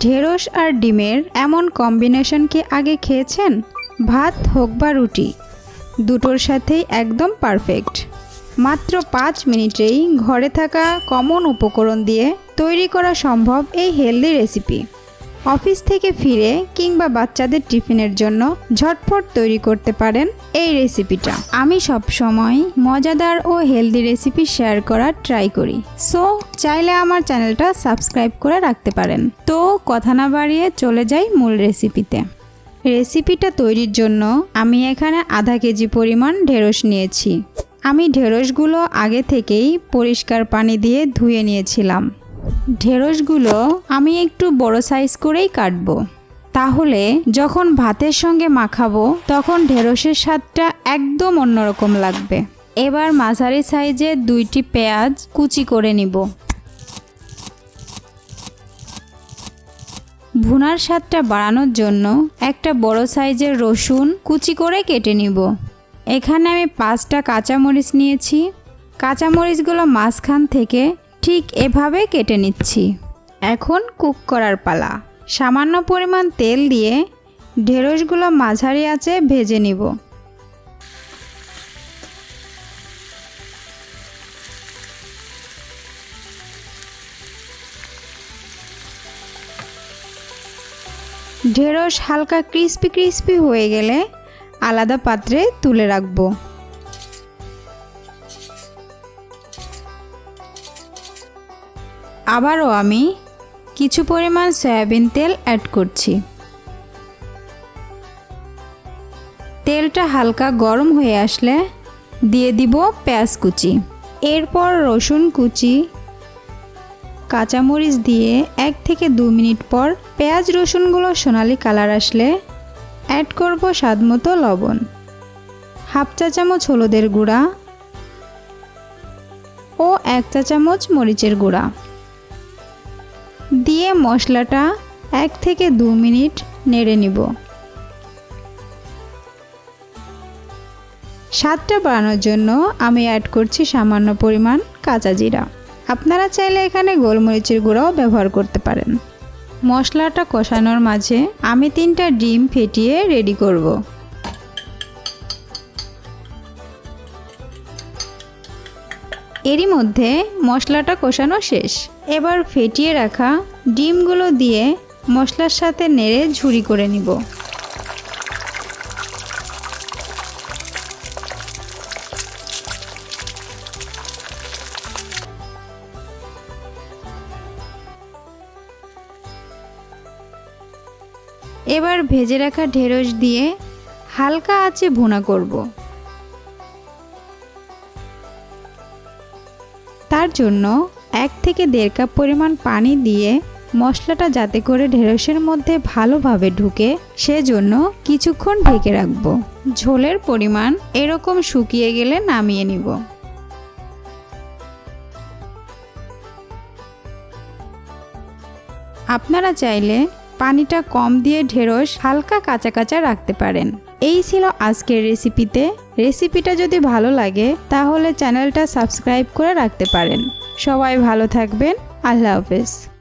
ঢেঁড়স আর ডিমের এমন কম্বিনেশন কি আগে খেয়েছেন? ভাত হোক বা রুটি, দুটোর সাথেই একদম পারফেক্ট মাত্র পাঁচ মিনিটেই ঘরে থাকা কমন উপকরণ দিয়ে তৈরি করা সম্ভব এই হেলদি রেসিপি অফিস থেকে ফিরে কিংবা বাচ্চাদের টিফিনের জন্য ঝটফট তৈরি করতে পারেন এই রেসিপিটা। আমি সব সময় মজাদার ও হেলদি রেসিপি শেয়ার করার ট্রাই করি। সো, চাইলে আমার চ্যানেলটা সাবস্ক্রাইব করে রাখতে পারেন। তো, কথা না বাড়িয়ে চলে যাই মূল রেসিপিতে। রেসিপিটা তৈরির জন্য আমি এখানে আধা কেজি পরিমাণ ঢেঁড়স নিয়েছি। আমি ঢেঁড়সগুলো আগে থেকেই পরিষ্কার পানি দিয়ে ধুয়ে নিয়েছিলাম। ঢেঁড়সগুলো আমি একটু বড় সাইজ করেই কাটবো। তাহলে যখন ভাতের সঙ্গে মাখাবো, তখন ঢেঁড়সের স্বাদটা একদম অন্যরকম লাগবে। এবার মাঝারি সাইজের দুইটি পেঁয়াজ কুচি করে নিব। ভুনার স্বাদটা বাড়ানোর জন্য একটা বড় সাইজের রসুন কুচি করে কেটে নিব। এখানে আমি পাঁচটা কাঁচামরিচ নিয়েছি। কাঁচামরিচগুলো মাঝখান থেকে ঠিক এভাবে কেটে নিচ্ছি। এখন কুক করার পালা। সামান্য পরিমাণ তেল দিয়ে ঢেঁড়সগুলো মাঝারি আঁচে ভেজে নিব। ঢেঁড়স হালকা ক্রিস্পি ক্রিস্পি হয়ে গেলে আলাদা পাত্রে তুলে রাখব। আবারও আমি কিছু পরিমাণ সয়াবিন তেল অ্যাড করছি। তেলটা হালকা গরম হয়ে আসলে দিয়ে দিব পেঁয়াজ কুচি। এরপর রসুন কুচি, কাঁচামরিচ দিয়ে এক থেকে দু মিনিট পর পেঁয়াজ রসুনগুলো সোনালি কালার আসলে অ্যাড করব স্বাদমতো লবণ। হাফ চা চামচ হলুদের গুঁড়া ও এক চা চামচ মরিচের গুঁড়া। দিয়ে মশলাটা এক থেকে দু মিনিট নেড়ে নিব। স্বাদটা বাড়ানোর জন্য আমি অ্যাড করছি সামান্য পরিমাণ কাঁচা জিরা। আপনারা চাইলে এখানে গোলমরিচের গুঁড়াও ব্যবহার করতে পারেন। মশলাটা কষানোর মাঝে আমি তিনটা ডিম ফেটিয়ে রেডি করব। এরই মধ্যে মশলাটা কষানো শেষ। এবার ফেটিয়ে রাখা ডিমগুলো দিয়ে মশলার সাথে নেড়ে ঝুরি করে নিব। এবার ভেজে রাখা ঢেঁড়স দিয়ে হালকা আঁচে ভুনা করব। তার জন্য এক থেকে দেড় কাপ পরিমাণ পানি দিয়ে মশলাটা যাতে করে ঢেঁড়সের মধ্যে ভালোভাবে ঢুকে, সেজন্য কিছুক্ষণ ঢেকে রাখব। ঝোলের পরিমাণ এরকম শুকিয়ে গেলে নামিয়ে নিব। আপনারা চাইলে পানিটা কম দিয়ে ঢেঁড়স হালকা কাঁচা কাঁচা রাখতে পারেন। এই ছিল আজকের রেসিপিতে। রেসিপিটা যদি ভালো লাগে, তাহলে চ্যানেলটা সাবস্ক্রাইব করে রাখতে পারেন। সবাই ভালো থাকবেন। আল্লাহ হাফেজ।